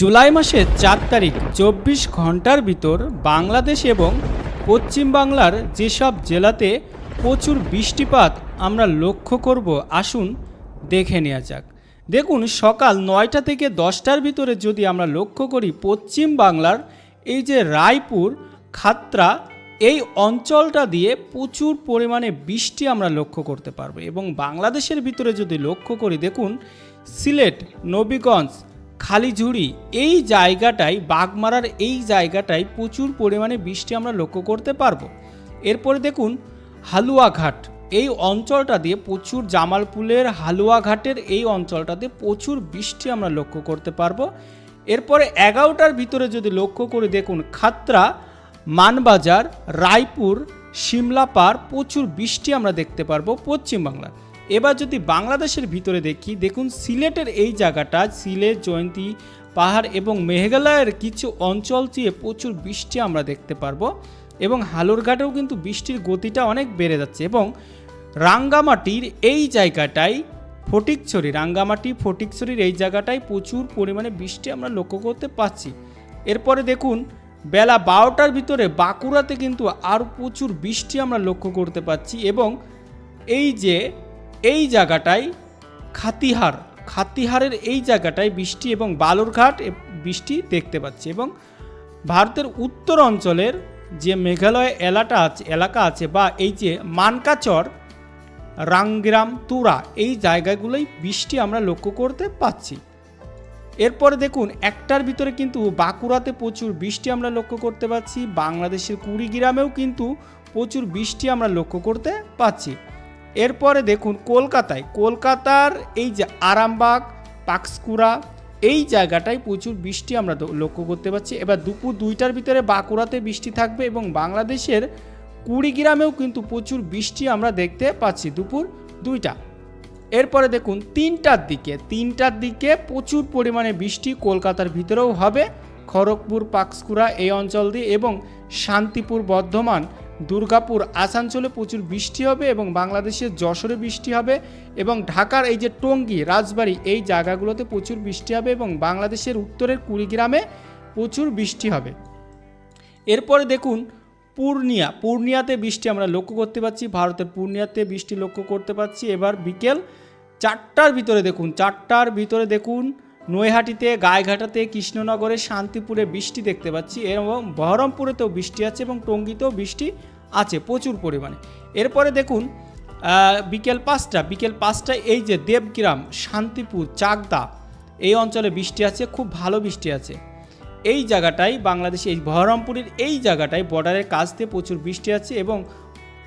জুলাই মাসের চার তারিখ চব্বিশ ঘণ্টার ভিতর বাংলাদেশ এবং পশ্চিম বাংলার যেসব জেলাতে প্রচুর বৃষ্টিপাত আমরা লক্ষ্য করব, আসুন দেখে নেওয়া যাক। দেখুন, সকাল নয়টা থেকে দশটার ভিতরে যদি আমরা লক্ষ্য করি, পশ্চিম বাংলার এই যে রায়পুর খাতরা এই অঞ্চলটা দিয়ে প্রচুর পরিমাণে বৃষ্টি আমরা লক্ষ্য করতে পারব এবং বাংলাদেশের ভিতরে যদি লক্ষ্য করি, দেখুন, সিলেট, নবীগঞ্জ খালিঝুড়ি, এই জায়গাটায় বাগমারার এই জায়গাটায় প্রচুর পরিমাণে বৃষ্টি আমরা লক্ষ্য করতে পারব। এরপরে দেখুন, হালুয়াঘাট, এই অঞ্চলটা দিয়ে প্রচুর জামালপুলের হালুয়াঘাটের এই অঞ্চলটাতে প্রচুর বৃষ্টি আমরা লক্ষ্য করতে পারব। এরপরে এগারোটার ভিতরে যদি লক্ষ্য করে, দেখুন, খাতরা, মানবাজার, রায়পুর সিমলাপার প্রচুর বৃষ্টি আমরা দেখতে পারব পশ্চিমবাংলার এবার যদি বাংলাদেশের ভিতরে দেখি, দেখুন সিলেটের এই জায়গাটা সিলেট জয়ন্তী, পাহাড় এবং মেঘালয়ের কিছু অঞ্চল দিয়ে প্রচুর বৃষ্টি আমরা দেখতে পারব এবং হালুরঘাটেও কিন্তু বৃষ্টির গতিটা অনেক বেড়ে যাচ্ছে এবং রাঙ্গামাটির এই জায়গাটায় ফটিকছড়ি, রাঙ্গামাটি, ফটিকছড়ির এই জায়গাটায় প্রচুর পরিমাণে বৃষ্টি আমরা লক্ষ্য করতে পারছি। এরপরে দেখুন, বেলা বারোটার ভিতরে বাঁকুড়াতে কিন্তু আরও প্রচুর বৃষ্টি আমরা লক্ষ্য করতে পারছি এবং এই যে এই জায়গাটায় খাতিহার। খাতিহারের এই জায়গাটায় বৃষ্টি এবং বালুরঘাট বৃষ্টি দেখতে পাচ্ছি এবং ভারতের উত্তর অঞ্চলের যে মেঘালয় এলাকা আছে এলাকা আছে বা এই যে মানকাচর রাংগ্রাম তুরা এই জায়গাগুলোই বৃষ্টি আমরা লক্ষ্য করতে পাচ্ছি। এরপরে দেখুন, একটার ভিতরে কিন্তু বাঁকুড়াতে প্রচুর বৃষ্টি আমরা লক্ষ্য করতে পাচ্ছি, বাংলাদেশের কুড়িগ্রামেও কিন্তু প্রচুর বৃষ্টি আমরা লক্ষ্য করতে পাচ্ছি। এরপরে দেখুন কলকাতায়, কলকাতার এই যে আরামবাগ, পাকসকুড়া, এই জায়গাটায় প্রচুর বৃষ্টি আমরা লক্ষ্য করতে পারছি। এবার দুপুর দুইটার ভিতরে বাঁকুড়াতে বৃষ্টি থাকবে এবং বাংলাদেশের কুড়িগ্রামেও কিন্তু প্রচুর বৃষ্টি আমরা দেখতে পাচ্ছি দুপুর দুইটা। এরপরে দেখুন তিনটার দিকে তিনটার দিকে প্রচুর পরিমাণে বৃষ্টি কলকাতার ভিতরেও হবে। খড়গপুর, পাকসকুড়া এই অঞ্চল দিয়ে এবং শান্তিপুর, বর্ধমান দুর্গাপুর, আসানসোলে প্রচুর বৃষ্টি হবে এবং বাংলাদেশের যশোরে বৃষ্টি হবে এবং ঢাকার এই যে টঙ্গী, রাজবাড়ি, এই জায়গাগুলোতে প্রচুর বৃষ্টি হবে এবং বাংলাদেশের উত্তরের কুড়িগ্রামে প্রচুর বৃষ্টি হবে। এরপরে দেখুন, পূর্ণিয়া। পূর্ণিয়াতে বৃষ্টি আমরা লক্ষ্য করতে পারছি ভারতের পূর্ণিয়াতে বৃষ্টি লক্ষ্য করতে পারছি এবার বিকেল চারটার ভিতরে দেখুন, চারটার ভিতরে দেখুন, নৈহাটিতে গায়েঘাটাতে কৃষ্ণনগরে, শান্তিপুরে বৃষ্টি দেখতে পাচ্ছি এবং বহরমপুরেতেও বৃষ্টি আছে এবং টঙ্গীতেও বৃষ্টি আছে, প্রচুর পরিমাণে। এরপরে দেখুন বিকেল পাঁচটা, বিকেল পাঁচটায় এই যে দেবগ্রাম, শান্তিপুর, চাকদা, এই অঞ্চলে বৃষ্টি আছে, খুব ভালো বৃষ্টি আছে। এই জায়গাটায় বাংলাদেশে, এই বহরমপুরের এই জায়গাটায় বর্ডারের কাছ দিয়ে প্রচুর বৃষ্টি আছে এবং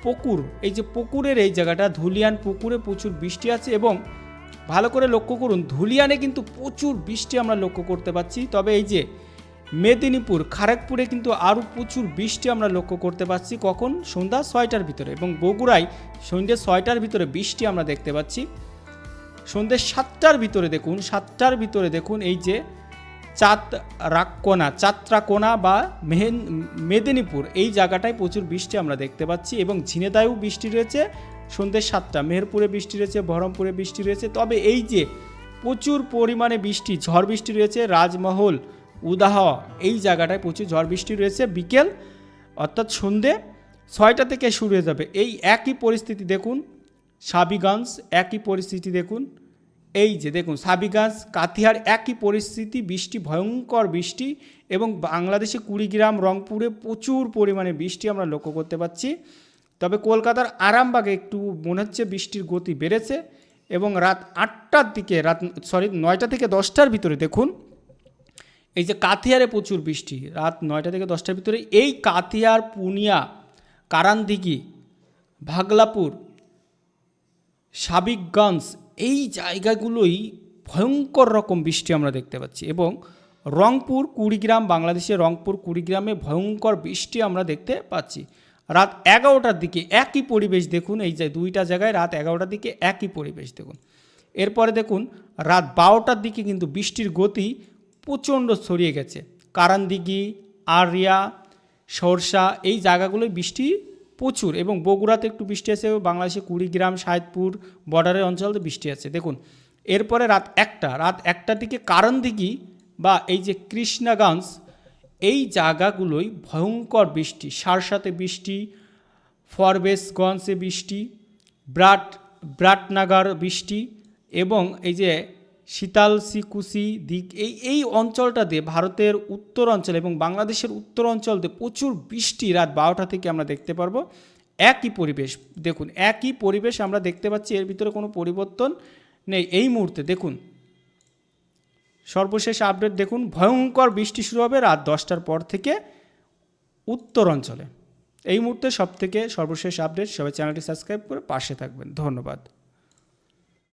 পুকুর, এই যে পুকুরের এই জায়গাটা, ধুলিয়ান পুকুরে প্রচুর বৃষ্টি আছে এবং ভালো করে লক্ষ্য করুন, ধুলিয়ানে কিন্তু প্রচুর বৃষ্টি আমরা লক্ষ্য করতে পারছি। তবে এই যে মেদিনীপুর খড়গপুরে কিন্তু আরও প্রচুর বৃষ্টি আমরা লক্ষ্য করতে পারছি কখন? সন্ধ্যা ছয়টার ভিতরে এবং বগুড়ায় সন্ধ্যে ছয়টার ভিতরে বৃষ্টি আমরা দেখতে পাচ্ছি। সন্ধ্যে সাতটার ভিতরে দেখুন, সাতটার ভিতরে দেখুন এই যে চাত রাক্কোনা চাত্রাকোনা বা মেহেন, মেদিনীপুর এই জায়গাটায় প্রচুর বৃষ্টি আমরা দেখতে পাচ্ছি এবং ঝিনেদায়ও বৃষ্টি রয়েছে। সন্ধ্যে সাতটা, মেহেরপুরে বৃষ্টি রয়েছে, বহরমপুরে বৃষ্টি রয়েছে। তবে এই যে প্রচুর পরিমাণে বৃষ্টি, ঝড় বৃষ্টি রয়েছে, রাজমহল উদাহ এই জায়গাটায় প্রচুর ঝড় বৃষ্টি রয়েছে, বিকেল, অর্থাৎ সন্ধে ছয়টা থেকে শুরু হয়ে যাবে। এই একই পরিস্থিতি দেখুন, সাবিগঞ্জ একই পরিস্থিতি দেখুন, এই যে দেখুন, সাবিগঞ্জ, কাথিয়ার একই পরিস্থিতি, বৃষ্টি, ভয়ঙ্কর বৃষ্টি এবং বাংলাদেশে কুড়িগ্রাম, রংপুরে প্রচুর পরিমাণে বৃষ্টি আমরা লক্ষ্য করতে পারছি তবে কলকাতার আরামবাগে একটু মনে হচ্ছে বৃষ্টির গতি বেড়েছে এবং রাত আটটার দিকে, রাত সরি নয়টা থেকে দশটার ভিতরে দেখুন এই যে কাথিয়ারে প্রচুর বৃষ্টি, রাত নয়টা থেকে দশটার ভিতরে এই কাথিয়ার, পুনিয়া কারানদিঘি ভাগলাপুর, সাবিকগঞ্জ, এই জায়গাগুলোই ভয়ঙ্কর রকম বৃষ্টি আমরা দেখতে পাচ্ছি এবং রংপুর, কুড়িগ্রাম, বাংলাদেশের রংপুর, কুড়িগ্রামে ভয়ঙ্কর বৃষ্টি আমরা দেখতে পাচ্ছি। রাত এগারোটার দিকে একই পরিবেশ দেখুন, এই যে দুইটা জায়গায় রাত এগারোটার দিকে একই পরিবেশ দেখুন। এরপরে দেখুন, রাত বারোটার দিকে কিন্তু বৃষ্টির গতি প্রচণ্ড ছড়িয়ে গেছে। কারানদিঘি আরিয়া সরষা এই জায়গাগুলোয় বৃষ্টি প্রচুর এবং বগুড়াতে একটু বৃষ্টি আছে, বাংলাদেশে কুড়িগ্রাম সাহেবপুর বর্ডারের অঞ্চলে বৃষ্টি আছে। দেখুন, এরপরে রাত একটা, রাত একটার দিকে কারণদিঘি বা এই যে কৃষ্ণাগঞ্জ, এই জায়গাগুলোই ভয়ঙ্কর বৃষ্টি, সারসাতে বৃষ্টি ফরবেশগঞ্জে বৃষ্টি, ব্রাট, ব্রাটনাগার বৃষ্টি এবং এই যে শীতালসিকুসি দিক, এই এই অঞ্চলটাতে ভারতের উত্তর অঞ্চল এবং বাংলাদেশের উত্তর অঞ্চলতে প্রচুর বৃষ্টি রাত বারোটা থেকে আমরা দেখতে পারব। একই পরিবেশ, দেখুন, একই পরিবেশ আমরা দেখতে পাচ্ছি, এর ভিতরে কোনো পরিবর্তন নেই এই মুহূর্তে, দেখুন। সর্বশেষ আপডেট দেখুন, ভয়ঙ্কর বৃষ্টি শুরু হবে রাত দশটার পর থেকে উত্তর অঞ্চলে। এই মুহূর্তে সব থেকে সর্বশেষ আপডেট, সবাই চ্যানেলটি সাবস্ক্রাইব করে পাশে থাকবেন। ধন্যবাদ।